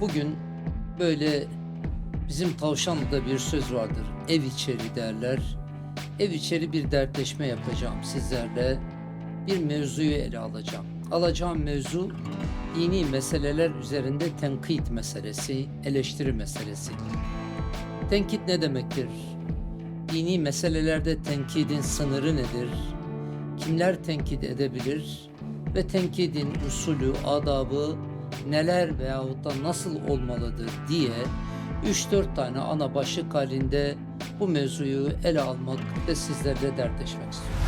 Bugün böyle bizim Tavşanlı'da bir söz vardır. Ev içeri derler. Ev içeri bir dertleşme yapacağım sizlerle. Bir mevzuyu ele alacağım. Alacağım mevzu dini meseleler üzerinde tenkit meselesi, eleştiri meselesi. Tenkit ne demektir? Dini meselelerde tenkidin sınırı nedir? Kimler tenkit edebilir? Ve tenkidin usulü, adabı neler veyahut da nasıl olmalıdır diye 3-4 tane ana başlık halinde bu mevzuyu ele almak ve sizlerle dertleşmek istiyorum.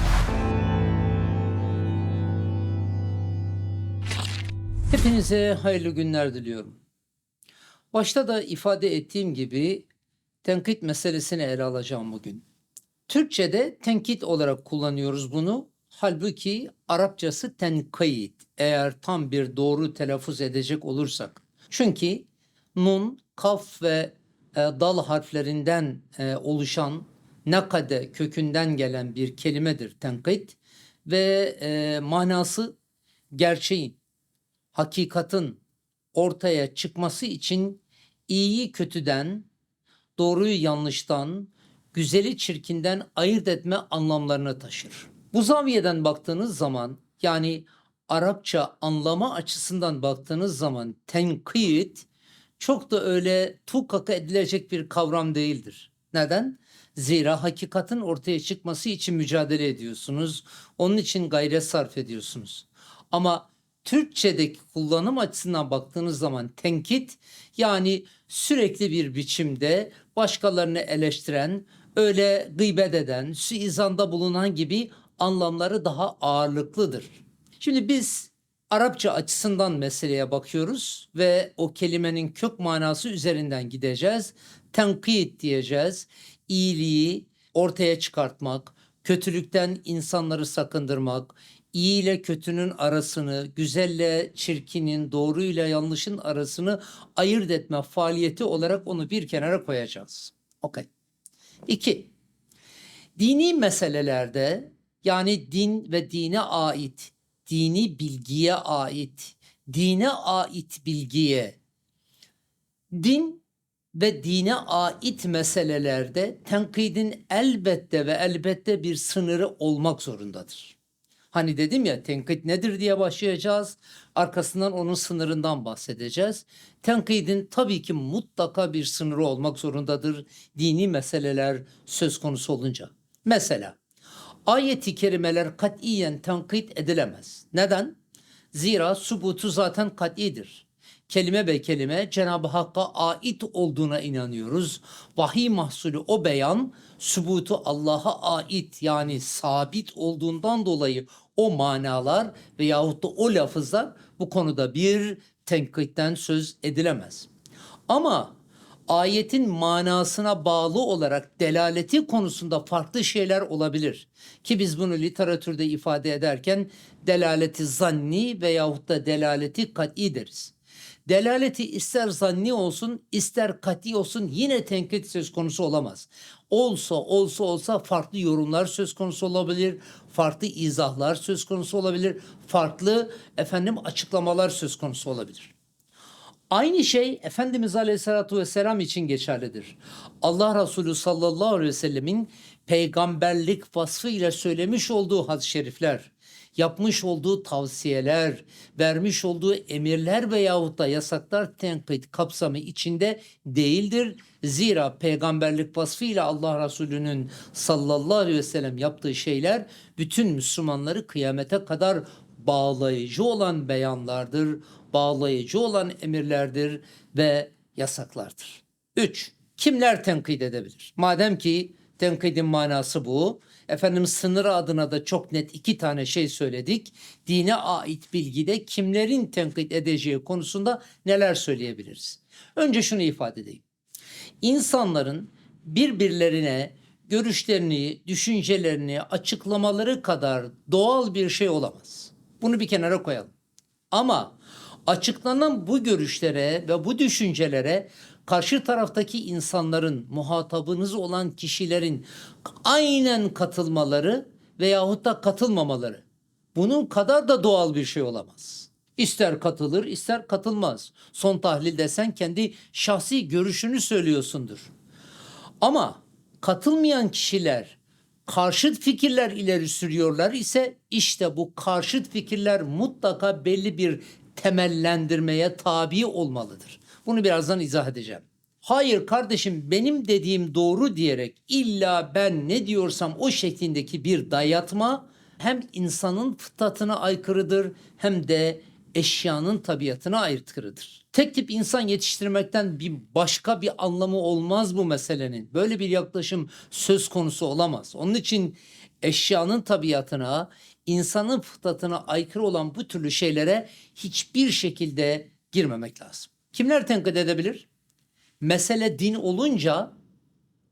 Hepinize hayırlı günler diliyorum. Başta da ifade ettiğim gibi tenkit meselesini ele alacağım bugün. Türkçe'de tenkit olarak kullanıyoruz bunu. Halbuki Arapçası tenkit eğer tam bir doğru telaffuz edecek olursak. Çünkü nun, kaf ve e, dal harflerinden e, oluşan nakade kökünden gelen bir kelimedir tenkit ve e, manası gerçeğin, hakikatin ortaya çıkması için iyiyi kötüden, doğruyu yanlıştan, güzeli çirkinden ayırt etme anlamlarını taşır. Bu zaviyeden baktığınız zaman yani Arapça anlama açısından baktığınız zaman tenkit çok da öyle tukaka edilecek bir kavram değildir. Neden? Zira hakikatin ortaya çıkması için mücadele ediyorsunuz. Onun için gayret sarf ediyorsunuz. Ama Türkçedeki kullanım açısından baktığınız zaman tenkit yani sürekli bir biçimde başkalarını eleştiren, öyle gıybet eden, suizanda bulunan gibi anlamları daha ağırlıklıdır. Şimdi biz Arapça açısından meseleye bakıyoruz ve o kelimenin kök manası üzerinden gideceğiz. Tenkit diyeceğiz. İyiliği ortaya çıkartmak, kötülükten insanları sakındırmak, iyi ile kötünün arasını, güzelle çirkinin, doğru ile yanlışın arasını ayırt etme faaliyeti olarak onu bir kenara koyacağız. Okey. İki, dini meselelerde yani din ve dine ait, dini bilgiye ait, dine ait bilgiye, din ve dine ait meselelerde tenkidin elbette ve elbette bir sınırı olmak zorundadır. Hani dedim ya tenkit nedir diye başlayacağız. Arkasından onun sınırından bahsedeceğiz. Tenkidin tabii ki mutlaka bir sınırı olmak zorundadır. Dini meseleler söz konusu olunca. Mesela ayeti kerimeler katiyen tenkit edilemez. Neden? Zira subutu zaten kat'idir. Kelime be kelime Cenab-ı Hakk'a ait olduğuna inanıyoruz. Vahiy mahsulü o beyan subutu Allah'a ait yani sabit olduğundan dolayı o manalar veyahut da o lafızlar bu konuda bir tenkitten söz edilemez. Ama ayetin manasına bağlı olarak delaleti konusunda farklı şeyler olabilir. Ki biz bunu literatürde ifade ederken delaleti zanni veyahut da delaleti kat'i deriz. Delaleti ister zanni olsun ister kat'i olsun yine tenkit söz konusu olamaz. Olsa olsa olsa farklı yorumlar söz konusu olabilir, farklı izahlar söz konusu olabilir, farklı efendim açıklamalar söz konusu olabilir. Aynı şey Efendimiz Aleyhisselatü Vesselam için geçerlidir. Allah Resulü sallallahu aleyhi ve sellemin peygamberlik vasfı ile söylemiş olduğu hadis-i şerifler, yapmış olduğu tavsiyeler, vermiş olduğu emirler veyahut da yasaklar tenkit kapsamı içinde değildir. Zira peygamberlik vasfıyla Allah Resulü'nün sallallahu aleyhi ve sellem yaptığı şeyler bütün Müslümanları kıyamete kadar bağlayıcı olan beyanlardır, bağlayıcı olan emirlerdir ve yasaklardır. 3. Kimler tenkit edebilir? Madem ki tenkidin manası bu. Efendim sınır adına da çok net iki tane şey söyledik. Dine ait bilgide kimlerin tenkit edeceği konusunda neler söyleyebiliriz? Önce şunu ifade edeyim. İnsanların birbirlerine görüşlerini, düşüncelerini açıklamaları kadar doğal bir şey olamaz. Bunu bir kenara koyalım. Ama açıklanan bu görüşlere ve bu düşüncelere karşı taraftaki insanların, muhatabınız olan kişilerin aynen katılmaları veyahut da katılmamaları bunun kadar da doğal bir şey olamaz. İster katılır, ister katılmaz. Son tahlilde sen kendi şahsi görüşünü söylüyorsundur. Ama katılmayan kişiler karşıt fikirler ileri sürüyorlar ise işte bu karşıt fikirler mutlaka belli bir temellendirmeye tabi olmalıdır. Bunu birazdan izah edeceğim. Hayır kardeşim benim dediğim doğru diyerek illa ben ne diyorsam o şeklindeki bir dayatma hem insanın fıtratına aykırıdır hem de eşyanın tabiatına aykırıdır. Tek tip insan yetiştirmekten bir başka bir anlamı olmaz bu meselenin. Böyle bir yaklaşım söz konusu olamaz. Onun için eşyanın tabiatına, insanın fıtratına aykırı olan bu türlü şeylere hiçbir şekilde girmemek lazım. Kimler tenkit edebilir? Mesele din olunca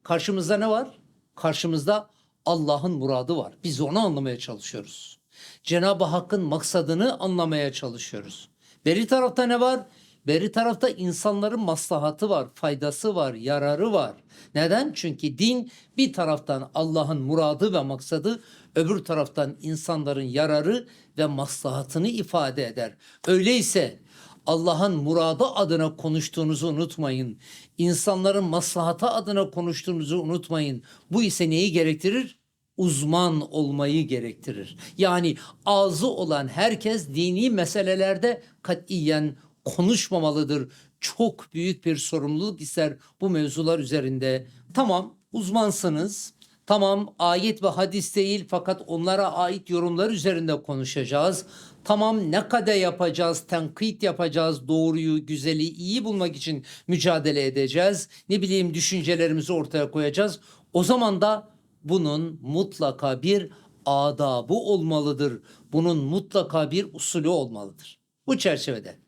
karşımızda ne var? Karşımızda Allah'ın muradı var. Biz onu anlamaya çalışıyoruz. Cenab-ı Hakk'ın maksadını anlamaya çalışıyoruz. Beri tarafta ne var? Beri tarafta insanların maslahatı var, faydası var, yararı var. Neden? Çünkü din bir taraftan Allah'ın muradı ve maksadı, öbür taraftan insanların yararı ve maslahatını ifade eder. Öyleyse Allah'ın muradı adına konuştuğunuzu unutmayın. İnsanların maslahatı adına konuştuğunuzu unutmayın. Bu ise neyi gerektirir? Uzman olmayı gerektirir. Yani ağzı olan herkes dini meselelerde katiyen konuşmamalıdır. Çok büyük bir sorumluluk ister bu mevzular üzerinde. Tamam uzmansınız. Tamam ayet ve hadis değil fakat onlara ait yorumlar üzerinde konuşacağız. Tamam ne kadar yapacağız, tenkit yapacağız, doğruyu, güzeli, iyi bulmak için mücadele edeceğiz. Ne bileyim düşüncelerimizi ortaya koyacağız. O zaman da bunun mutlaka bir adabı olmalıdır. Bunun mutlaka bir usulü olmalıdır. Bu çerçevede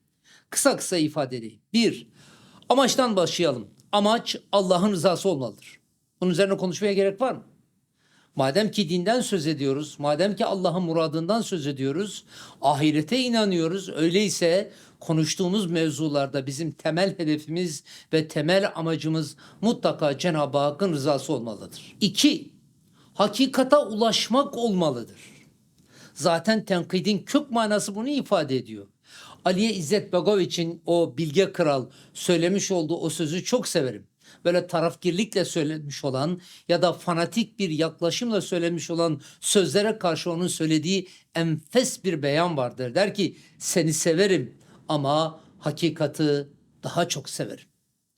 kısa kısa ifade edeyim. Bir, amaçtan başlayalım. Amaç Allah'ın rızası olmalıdır. Bunun üzerine konuşmaya gerek var mı? Madem ki dinden söz ediyoruz, madem ki Allah'ın muradından söz ediyoruz, ahirete inanıyoruz, öyleyse konuştuğumuz mevzularda bizim temel hedefimiz ve temel amacımız mutlaka Cenab-ı Hakk'ın rızası olmalıdır. İki, hakikata ulaşmak olmalıdır. Zaten tenkidin kök manası bunu ifade ediyor. Aliye İzzet Begoviç'in o bilge kral söylemiş olduğu o sözü çok severim. Böyle tarafgirlikle söylemiş olan ya da fanatik bir yaklaşımla söylemiş olan sözlere karşı onun söylediği enfes bir beyan vardır. Der ki seni severim ama hakikati daha çok severim.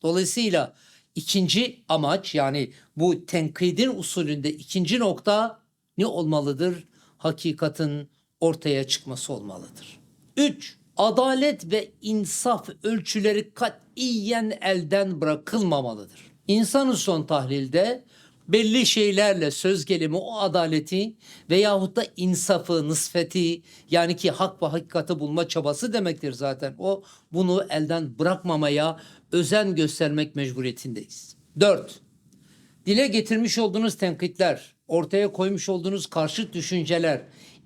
Dolayısıyla ikinci amaç yani bu tenkidin usulünde ikinci nokta ne olmalıdır? Hakikatin ortaya çıkması olmalıdır. Üç, adalet ve insaf ölçüleri katiyen elden bırakılmamalıdır. İnsanın son tahlilde belli şeylerle söz gelimi o adaleti veyahut da insafı, nısfeti yani ki hak ve hakikati bulma çabası demektir zaten. O bunu elden bırakmamaya özen göstermek mecburiyetindeyiz. 4. Dile getirmiş olduğunuz tenkitler, ortaya koymuş olduğunuz karşıt düşünceler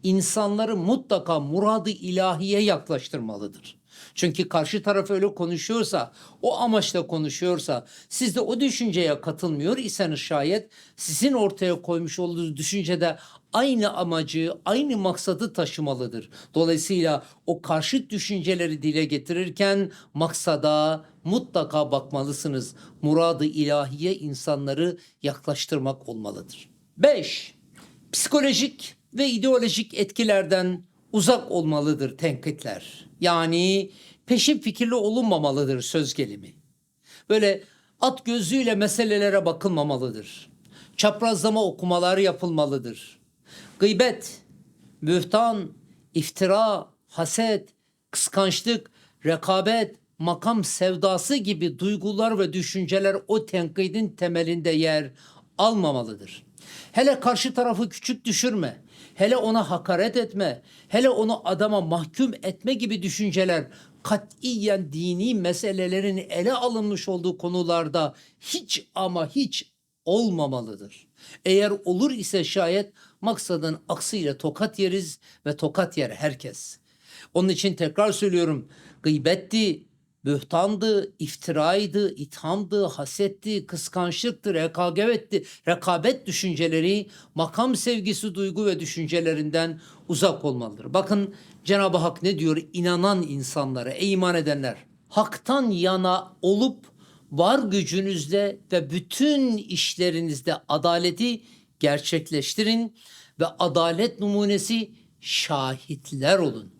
insanları mutlaka muradı ilahiye yaklaştırmalıdır. Çünkü karşı taraf öyle konuşuyorsa, o amaçla konuşuyorsa, siz de o düşünceye katılmıyor iseniz şayet sizin ortaya koymuş olduğunuz düşüncede aynı amacı, aynı maksadı taşımalıdır. Dolayısıyla o karşıt düşünceleri dile getirirken maksada mutlaka bakmalısınız. Muradı ilahiye insanları yaklaştırmak olmalıdır. 5. Psikolojik ve ideolojik etkilerden uzak olmalıdır tenkitler. Yani peşin fikirli olunmamalıdır söz gelimi. Böyle at gözüyle meselelere bakılmamalıdır. Çaprazlama okumalar yapılmalıdır. Gıybet, mühtan, iftira, haset, kıskançlık, rekabet, makam sevdası gibi duygular ve düşünceler o tenkidin temelinde yer almamalıdır. Hele karşı tarafı küçük düşürme, hele ona hakaret etme, hele onu adama mahkum etme gibi düşünceler katiyen dini meselelerin ele alınmış olduğu konularda hiç ama hiç olmamalıdır. Eğer olur ise şayet maksadın aksıyla tokat yeriz ve tokat yer herkes. Onun için tekrar söylüyorum gıybetti, Böhtandı, iftiraydı, ithamdı, hasetti, kıskançlıktı, rekabetti, rekabet düşünceleri, makam sevgisi, duygu ve düşüncelerinden uzak olmalıdır. Bakın Cenab-ı Hak ne diyor? İnanan insanlara, ey iman edenler, haktan yana olup var gücünüzle ve bütün işlerinizde adaleti gerçekleştirin ve adalet numunesi şahitler olun.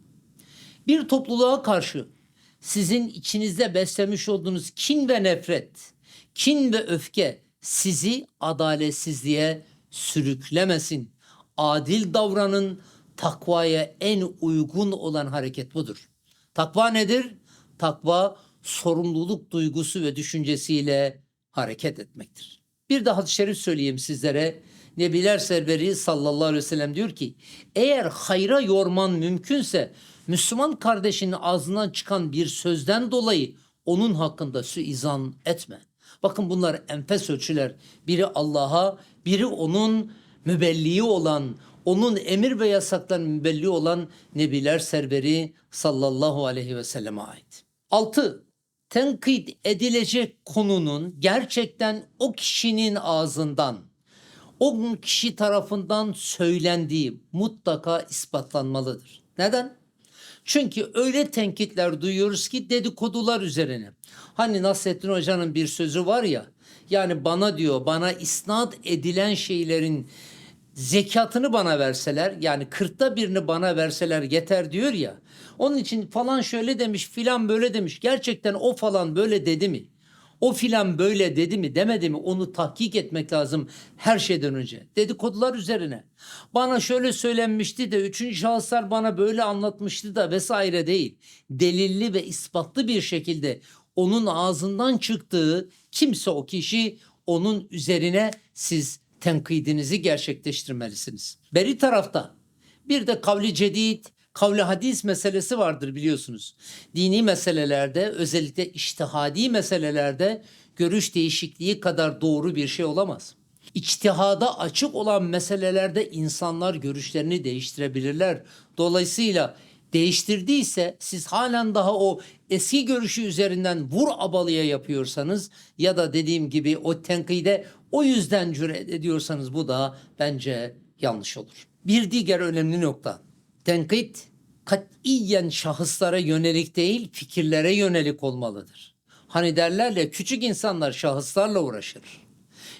Bir topluluğa karşı sizin içinizde beslemiş olduğunuz kin ve nefret, kin ve öfke sizi adaletsizliğe sürüklemesin. Adil davranın, takvaya en uygun olan hareket budur. Takva nedir? Takva sorumluluk duygusu ve düşüncesiyle hareket etmektir. Bir de hadis-i şerif söyleyeyim sizlere. Nebiler Serveri sallallahu aleyhi ve sellem diyor ki eğer hayra yorman mümkünse Müslüman kardeşinin ağzından çıkan bir sözden dolayı onun hakkında suizan etme. Bakın bunlar enfes ölçüler. Biri Allah'a, biri onun mübelliği olan, onun emir ve yasakların mübelliği olan Nebiler Serveri sallallahu aleyhi ve selleme ait. 6. Tenkit edilecek konunun gerçekten o kişinin ağzından, o kişi tarafından söylendiği mutlaka ispatlanmalıdır. Neden? Çünkü öyle tenkitler duyuyoruz ki dedikodular üzerine. Hani Nasrettin Hoca'nın bir sözü var ya, yani bana diyor, bana isnat edilen şeylerin zekatını bana verseler, yani kırkta birini bana verseler yeter diyor ya. Onun için falan şöyle demiş, filan böyle demiş. Gerçekten o falan böyle dedi mi? O filan böyle dedi mi demedi mi onu tahkik etmek lazım her şeyden önce. Dedikodular üzerine. Bana şöyle söylenmişti de üçüncü şahıslar bana böyle anlatmıştı da vesaire değil. Delilli ve ispatlı bir şekilde onun ağzından çıktığı kimse o kişi onun üzerine siz tenkidinizi gerçekleştirmelisiniz. Beri tarafta bir de kavli cedid, kavli hadis meselesi vardır biliyorsunuz. Dini meselelerde özellikle iştihadi meselelerde görüş değişikliği kadar doğru bir şey olamaz. İçtihada açık olan meselelerde insanlar görüşlerini değiştirebilirler. Dolayısıyla değiştirdiyse siz halen daha o eski görüşü üzerinden vur abalıya yapıyorsanız ya da dediğim gibi o tenkide o yüzden cüret ediyorsanız bu da bence yanlış olur. Bir diğer önemli nokta. Tenkit katiyen şahıslara yönelik değil fikirlere yönelik olmalıdır. Hani derler ya küçük insanlar şahıslarla uğraşır.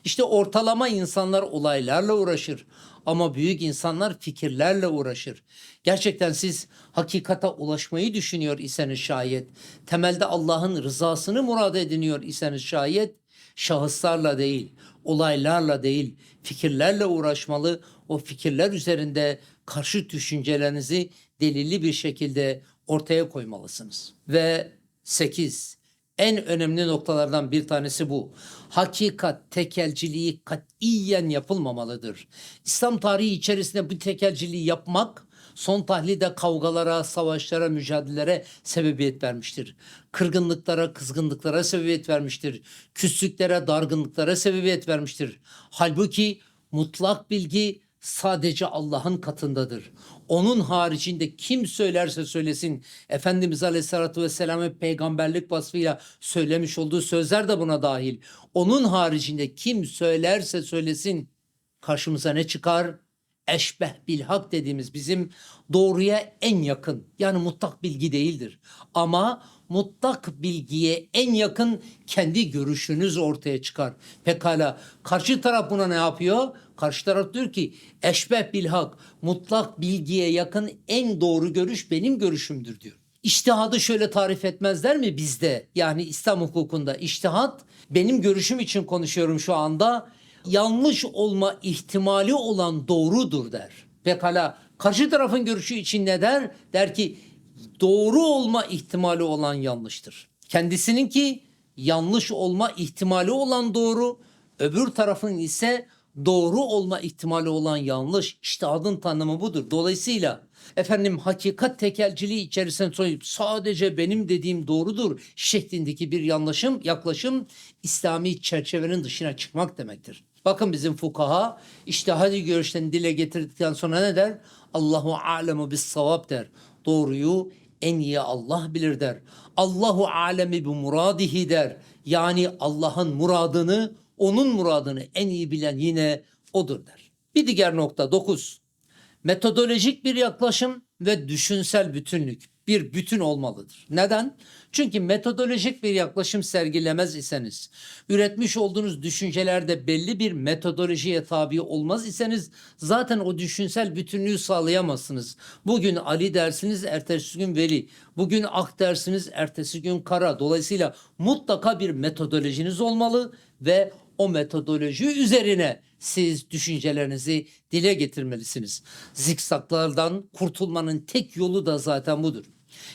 İşte ortalama insanlar olaylarla uğraşır ama büyük insanlar fikirlerle uğraşır. Gerçekten siz hakikata ulaşmayı düşünüyor iseniz şayet, temelde Allah'ın rızasını murad ediniyor iseniz şayet, şahıslarla değil, olaylarla değil, fikirlerle uğraşmalı. O fikirler üzerinde karşı düşüncelerinizi delilli bir şekilde ortaya koymalısınız. Ve 8. En önemli noktalardan bir tanesi bu. Hakikat tekelciliği katiyen yapılmamalıdır. İslam tarihi içerisinde bu tekelciliği yapmak son tahlilde kavgalara, savaşlara, mücadelelere sebebiyet vermiştir. Kırgınlıklara, kızgınlıklara sebebiyet vermiştir. Küslüklere, dargınlıklara sebebiyet vermiştir. Halbuki mutlak bilgi sadece Allah'ın katındadır. Onun haricinde kim söylerse söylesin Efendimiz Aleyhisselatü Vesselam'ın peygamberlik vasfıyla söylemiş olduğu sözler de buna dahil. Onun haricinde kim söylerse söylesin karşımıza ne çıkar? Eşbeh bilhak dediğimiz bizim doğruya en yakın yani mutlak bilgi değildir. Ama mutlak bilgiye en yakın kendi görüşünüz ortaya çıkar. Pekala karşı taraf buna ne yapıyor? Karşı taraf diyor ki eşbeh bilhak mutlak bilgiye yakın en doğru görüş benim görüşümdür diyor. İştihadı şöyle tarif etmezler mi bizde? Yani İslam hukukunda iştihat benim görüşüm için konuşuyorum şu anda. Yanlış olma ihtimali olan doğrudur der. Pekala karşı tarafın görüşü için ne der? Der ki doğru olma ihtimali olan yanlıştır. Kendisinin ki yanlış olma ihtimali olan doğru, öbür tarafın ise doğru olma ihtimali olan yanlış. İşte adın tanımı budur. Dolayısıyla efendim hakikat tekelciliği içerisinde soyup sadece benim dediğim doğrudur şeklindeki bir yanlışım, yaklaşım İslami çerçevenin dışına çıkmak demektir. Bakın bizim fukaha işte hadi görüşlerini dile getirdikten sonra ne der? Allahu alemu bis savab der. Doğruyu en iyi Allah bilir der. Allahu alemi bi muradihi der. Yani Allah'ın muradını, onun muradını en iyi bilen yine odur der. Bir diğer nokta 9. Metodolojik bir yaklaşım ve düşünsel bütünlük bir bütün olmalıdır. Neden? Çünkü metodolojik bir yaklaşım sergilemez iseniz, üretmiş olduğunuz düşüncelerde belli bir metodolojiye tabi olmaz iseniz zaten o düşünsel bütünlüğü sağlayamazsınız. Bugün Ali dersiniz, ertesi gün Veli. Bugün Ak dersiniz, ertesi gün Kara. Dolayısıyla mutlaka bir metodolojiniz olmalı ve o metodoloji üzerine siz düşüncelerinizi dile getirmelisiniz. Zikzaklardan kurtulmanın tek yolu da zaten budur.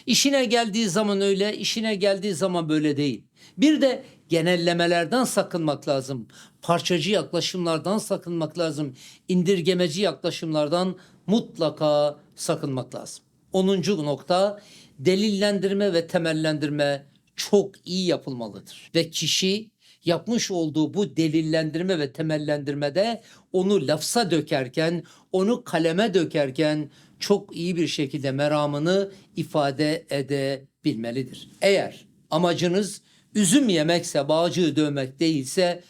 İşine geldiği zaman öyle, işine geldiği zaman böyle değil. Bir de genellemelerden sakınmak lazım. Parçacı yaklaşımlardan sakınmak lazım. İndirgemeci yaklaşımlardan mutlaka sakınmak lazım. 10. nokta delillendirme ve temellendirme çok iyi yapılmalıdır. Ve kişi yapmış olduğu bu delillendirme ve temellendirmede onu lafza dökerken, onu kaleme dökerken çok iyi bir şekilde meramını ifade edebilmelidir. Eğer amacınız üzüm yemekse, bağcığı dövmek değilse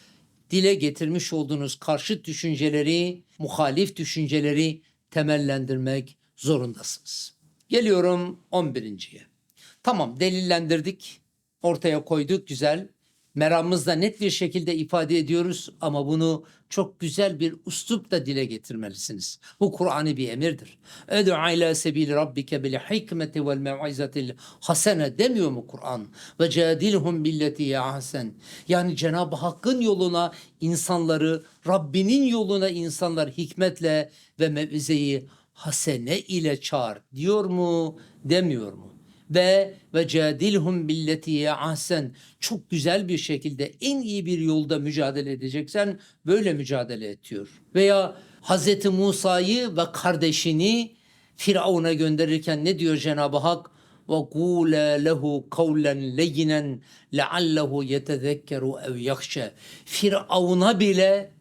dile getirmiş olduğunuz karşıt düşünceleri, muhalif düşünceleri temellendirmek zorundasınız. Geliyorum 11.ye. Tamam delillendirdik, ortaya koyduk güzel. Meramımızda net bir şekilde ifade ediyoruz ama bunu çok güzel bir üslupla dile getirmelisiniz. Bu Kur'an'ı bir emirdir. Ed'u ila sebil rabbike bil hikmeti vel mev'izatil hasene demiyor mu Kur'an? Ve cadilhum billeti ahsen. Yani Cenab-ı Hakk'ın yoluna insanları, Rabbinin yoluna insanlar hikmetle ve mevizeyi hasene ile çağır diyor mu, demiyor mu? Ve ve cadilhum billeti ahsen çok güzel bir şekilde en iyi bir yolda mücadele edeceksen böyle mücadele et diyor. Veya Hazreti Musa'yı ve kardeşini Firavun'a gönderirken ne diyor Cenab-ı Hak? Ve kule lehu kavlen leyinen leallehu yetezekkeru ev yakşe. Firavun'a bile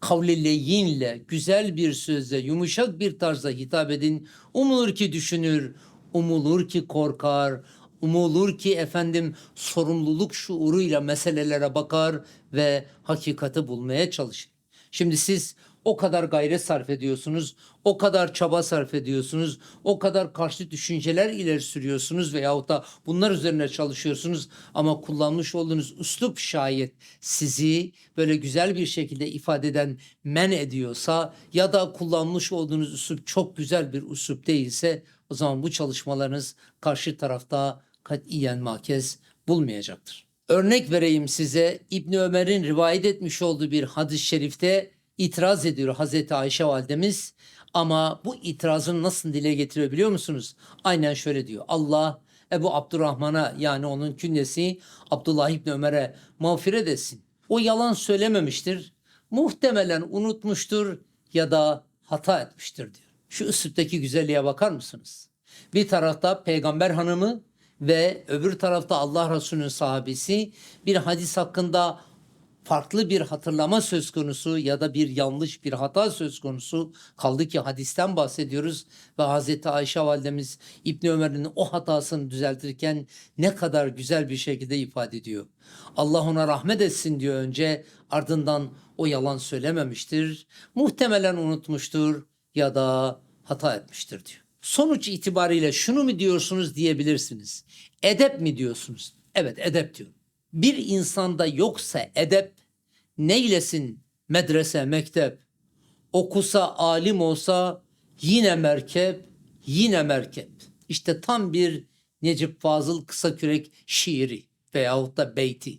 kavli leyinle, güzel bir sözle, yumuşak bir tarzda hitap edin. Umulur ki düşünür, umulur ki korkar, umulur ki efendim sorumluluk şuuruyla meselelere bakar ve hakikati bulmaya çalışır. Şimdi siz o kadar gayret sarf ediyorsunuz, o kadar çaba sarf ediyorsunuz, o kadar karşı düşünceler ileri sürüyorsunuz veyahut da bunlar üzerine çalışıyorsunuz ama kullanmış olduğunuz üslup şayet sizi böyle güzel bir şekilde ifade eden men ediyorsa ya da kullanmış olduğunuz üslup çok güzel bir üslup değilse o zaman bu çalışmalarınız karşı tarafta katiyen makez bulmayacaktır. Örnek vereyim size İbni Ömer'in rivayet etmiş olduğu bir hadis-i şerifte itiraz ediyor Hazreti Ayşe validemiz. Ama bu itirazını nasıl dile getiriyor biliyor musunuz? Aynen şöyle diyor. Allah Ebu Abdurrahman'a yani onun künyesi Abdullah İbni Ömer'e mağfiret etsin. O yalan söylememiştir. Muhtemelen unutmuştur ya da hata etmiştir diyor. Şu üsluptaki güzelliğe bakar mısınız? Bir tarafta peygamber hanımı ve öbür tarafta Allah Resulü'nün sahabesi bir hadis hakkında farklı bir hatırlama söz konusu ya da bir yanlış bir hata söz konusu kaldı ki hadisten bahsediyoruz ve Hazreti Ayşe validemiz İbni Ömer'in o hatasını düzeltirken ne kadar güzel bir şekilde ifade ediyor. Allah ona rahmet etsin diyor önce ardından o yalan söylememiştir. Muhtemelen unutmuştur ya da hata etmiştir diyor. Sonuç itibariyle şunu mu diyorsunuz diyebilirsiniz. Edep mi diyorsunuz? Evet edep diyor. Bir insanda yoksa edep neylesin medrese, mektep, okusa, alim olsa yine merkep, yine merkep. İşte tam bir Necip Fazıl kısa kürek şiiri veyahut da beyti.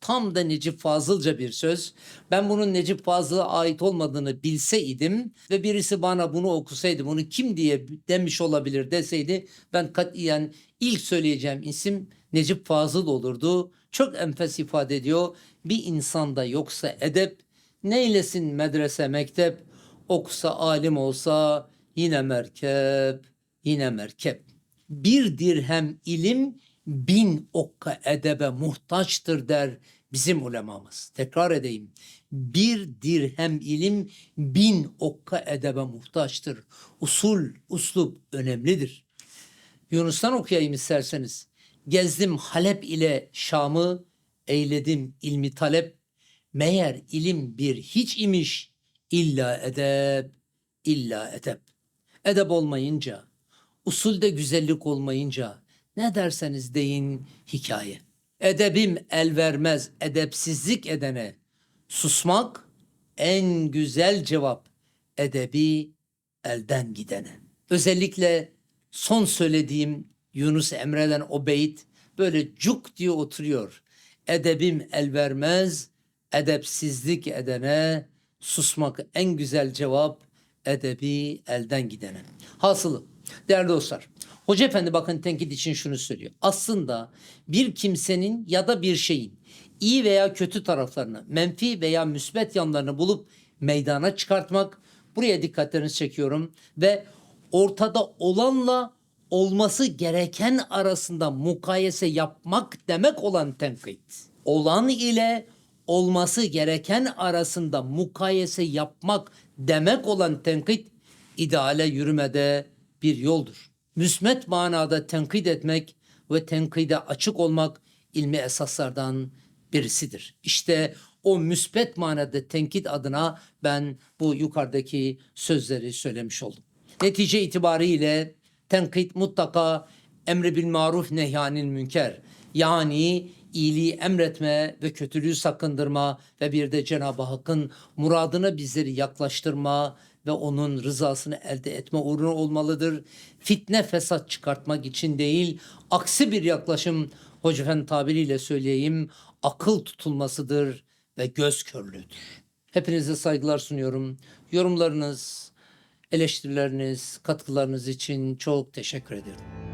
Tam da Necip Fazılca bir söz. Ben bunun Necip Fazıl'a ait olmadığını bilseydim ve birisi bana bunu okusaydı, bunu kim diye demiş olabilir deseydi ben katiyen ilk söyleyeceğim isim Necip Fazıl olurdu. Çok enfes ifade ediyor. Bir insanda yoksa edep, neylesin medrese, mektep, okusa alim olsa yine merkep, yine merkep. Bir dirhem ilim bin okka edebe muhtaçtır der bizim ulemamız. Tekrar edeyim. Bir dirhem ilim bin okka edebe muhtaçtır. Usul, uslup önemlidir. Yunus'tan okuyayım isterseniz. Gezdim Halep ile Şam'ı, eyledim ilmi talep. Meğer ilim bir hiç imiş, illa edep, illa edep. Edep olmayınca, usulde güzellik olmayınca ne derseniz deyin hikaye. Edebim el vermez edepsizlik edene. Susmak en güzel cevap edebi elden gidene. Özellikle son söylediğim Yunus Emre'den o beyit böyle cuk diye oturuyor. Edebim el vermez edepsizlik edene susmak en güzel cevap edebi elden gidene. Hasılı değerli dostlar Hoca Efendi bakın tenkit için şunu söylüyor. Aslında bir kimsenin ya da bir şeyin iyi veya kötü taraflarını, menfi veya müsbet yanlarını bulup meydana çıkartmak. Buraya dikkatlerinizi çekiyorum ve ortada olanla olması gereken arasında mukayese yapmak demek olan tenkit. Olan ile olması gereken arasında mukayese yapmak demek olan tenkit ideale yürümede bir yoldur. Müsmet manada tenkit etmek ve tenkide açık olmak ilmi esaslardan birisidir. İşte o müsbet manada tenkit adına ben bu yukarıdaki sözleri söylemiş oldum. Netice itibariyle tenkit mutlaka emri bil maruf nehyanil münker. Yani iyiliği emretme ve kötülüğü sakındırma ve bir de Cenab-ı Hakk'ın muradına bizleri yaklaştırma ve onun rızasını elde etme uğruna olmalıdır. Fitne fesat çıkartmak için değil, aksi bir yaklaşım Hoca tabiriyle söyleyeyim, akıl tutulmasıdır ve göz körlüğüdür. Hepinize saygılar sunuyorum. Yorumlarınız, eleştirileriniz, katkılarınız için çok teşekkür ederim.